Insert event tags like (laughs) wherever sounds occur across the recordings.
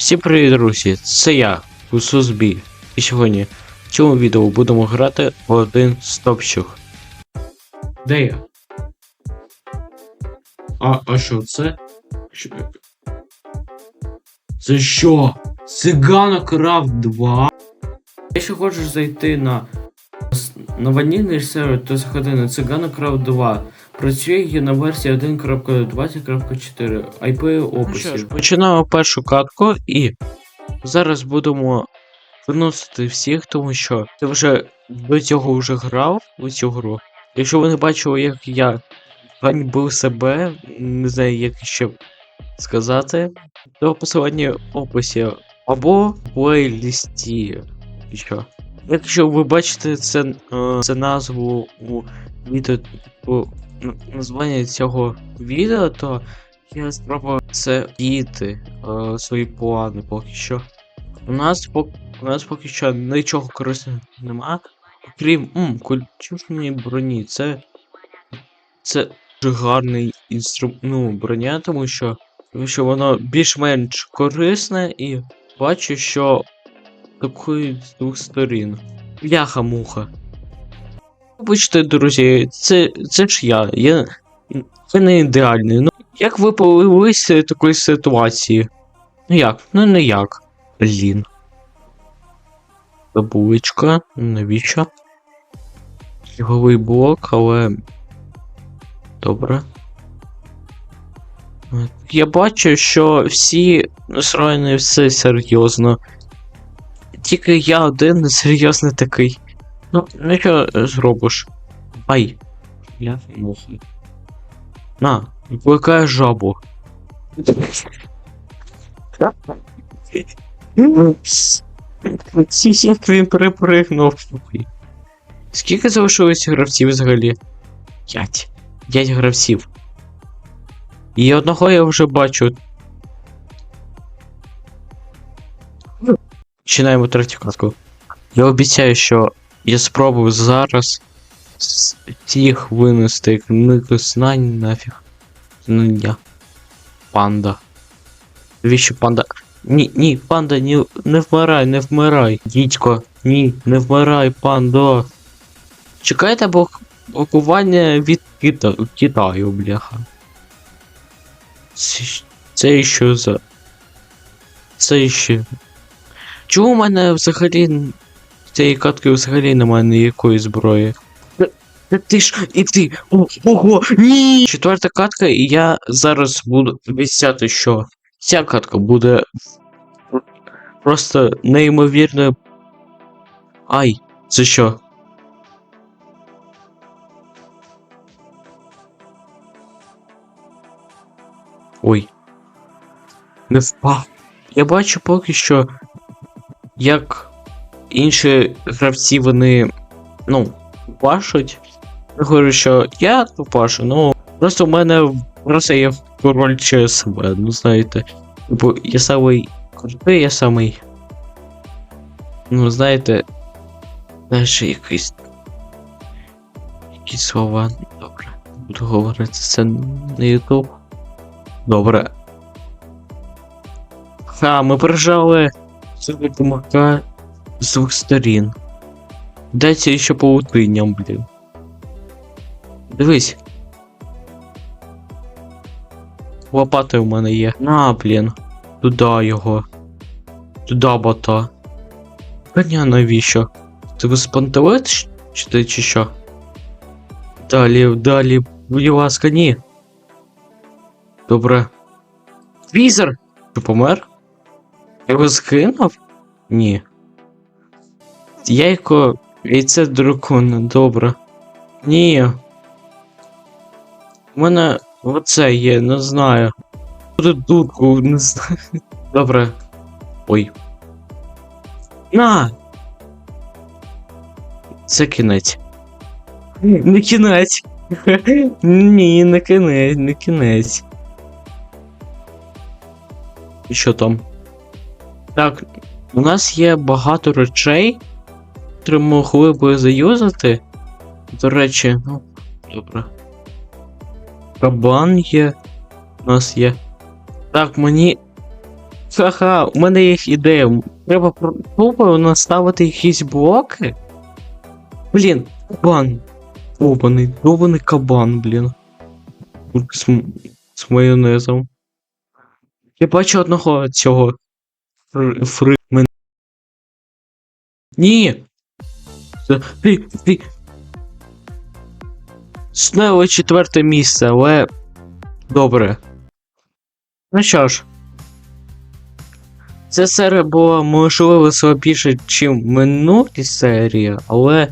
Всім привіт, друзі! Це я, Кусузбі. І сьогодні в цьому відео будемо грати в один стопчух. Де я? А, а що це? Це що? Цигано Крафт 2? Якщо хочеш зайти на, на ванільний сервер, то заходи на Цигано Крафт 2. Працює на версії 1.20.4 IP описі. Починаємо першу катку і зараз будемо виносити всіх, тому що ти вже до цього вже грав у цю гру. Якщо ви не бачили, як я ганьбив себе, не знаю, як ще сказати, то посилання в описі або в плейлісті. І що. Якщо ви бачите це, е, це назву у відео названня цього відео, то я спробую це діти е, свої плани поки що. У нас поки у нас поки що нічого корисного нема. Окрім м, броні. Це. Це дуже гарний інструмент. Ну, броня, тому що, тому що воно більш-менш корисне і бачу, що атакують з двох сторін. Бляха-муха. Вибачте, друзі, це, це ж я. я. Це не ідеальний. Ну, як ви повелися такої ситуації? Ну як? Ну не як. Блін. Забулечка. Навіщо? Фіговий блок, але. Добре. Я бачу, що всі настроєні все серйозно. Тільки я один несерйозний такий. Ну, ну що зробиш? Ай. Я мухи. На, викликає жабу. Він перепригнув. Скільки залишилось гравців взагалі? П'ять. П'ять гравців. І одного я вже бачу. Починаємо третю катку. Я обіцяю, що я спробую зараз всіх винести книгу знань нафіг. Ну я. Панда. Навіщо панда? Ні, ні, панда, ні, не вмирай, не вмирай. Дідько, ні, не вмирай, пандо. Чекайте блок- блокування від Кита... Китаю, бляха. Це, це що за. Це ще. Чому у мене взагалі цієї катки взагалі немає ніякої зброї? Та ти ж і ти. О, ого, ні! Четверта катка, і я зараз буду обіцяти, що ця катка буде просто неймовірною. Ай, це що? Ой. Не впав. Я бачу поки що, як інші гравці вони, ну, пашуть. Я говорю, що я пашу, ну, просто в мене просто є король через себе, ну знаєте. Бо я самий крутий, я самий. Ну, знаєте. Знаєш, якийсь. Якісь слова. Добре. Буду говорити це на YouTube. Добре. Ха, ми прижали цього чумака з двох сторін. Дайте ще паутиням, блін. Дивись. Лопати в мене є. На, блін. Туда його. Туда бота. Коня навіщо? Ти безпантелет чи ти чи що? Далі, далі, будь ласка, ні. Добре. Візер! Ти помер? Я його скинув? Ні. Яйко. Яйце дракона, добре. Ні. У мене оце є, не знаю. Буду дудку, не знаю. (laughs) Добре. Ой. На! Це кінець. Не кінець. (laughs) Ні, не кінець, не кінець. І що там? Так, у нас є багато речей, які могли би заюзати. До речі, ну, добре. Кабан є. У нас є. Так, мені. Ха-ха, у мене є ідея. Треба тупо наставити якісь блоки. Блін, кабан. Довбаний, довбаний кабан, блін. З, з майонезом. Я бачу одного цього. Фри... Ні! Ти, ти... Знову четверте місце, але. Добре. Ну що ж. Ця серія була можливо слабіше, ніж минулі серії, але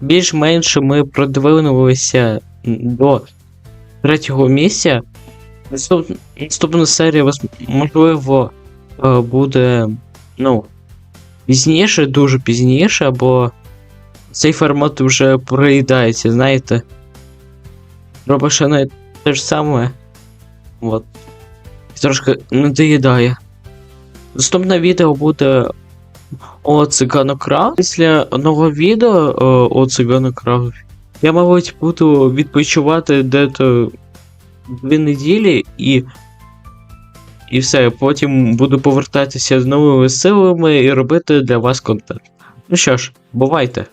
більш-менше ми продвинулися до третього місця. Наступ... Наступна серія, можливо, е, буде, ну, пізніше, дуже пізніше, або цей формат вже проїдається, знаєте. Робиш ще те ж саме. От. І трошки надоїдає. Наступне відео буде о циганокрафт. Після одного відео о, о циганокрафт я, мабуть, буду відпочивати дето дві неділі і. І все, потім буду повертатися з новими силами і робити для вас контент. Ну що ж, бувайте!